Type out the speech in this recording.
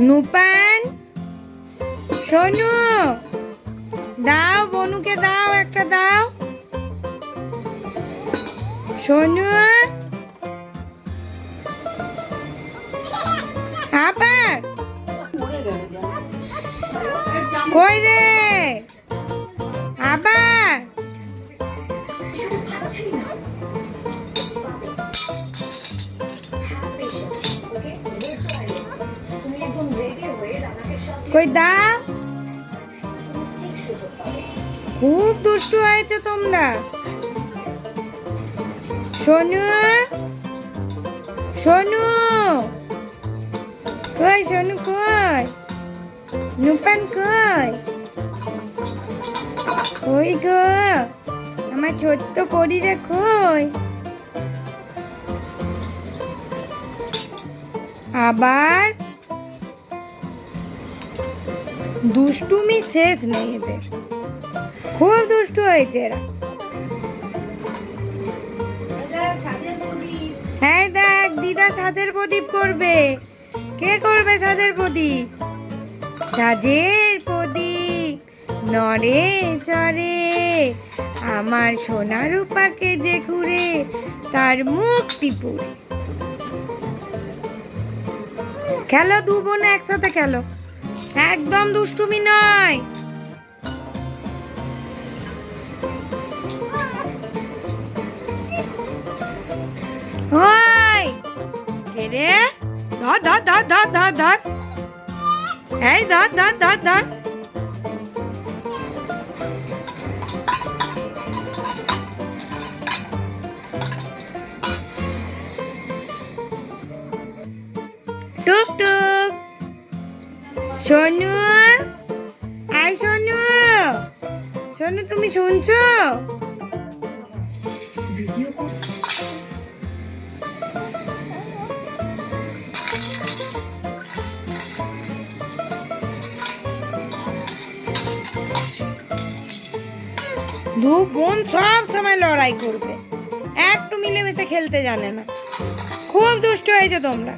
নুপান সোনু দাও বনুকে দাও একটা দাও। সোনু আবার কই রে? আবার কই খুব দুষ্টু হয়েছে তোমরা। সোনু সোনু। কই সোনু কই? নুপান কই? ওই গো? আমার ছোট্ট পরিরে কই? আবার দুষ্টুমি শেষ নেই এদের খুব দুষ্টু হয়েছে এরা। হ্যাঁ দেখ, দিদা সাজের প্রদীপ করবে। কে করবে সাজের প্রদীপ? সাজের প্রদীপ নড়ে চড়ে, আমার সোনা রূপাকে যে ঘুরে, তার মুক্তি পুরে। খেলো দু বোন একসাথে খেলো। একদম দুষ্টুমি নয়। রে? টুক টুক সোনু? আই সোনু সোনু, তুমি শুনছো? দু বোন সব সময় লড়াই করবে। একটু মিলেমিশে খেলতে জানে না। খুব দুষ্ট হয়েছে তোমরা।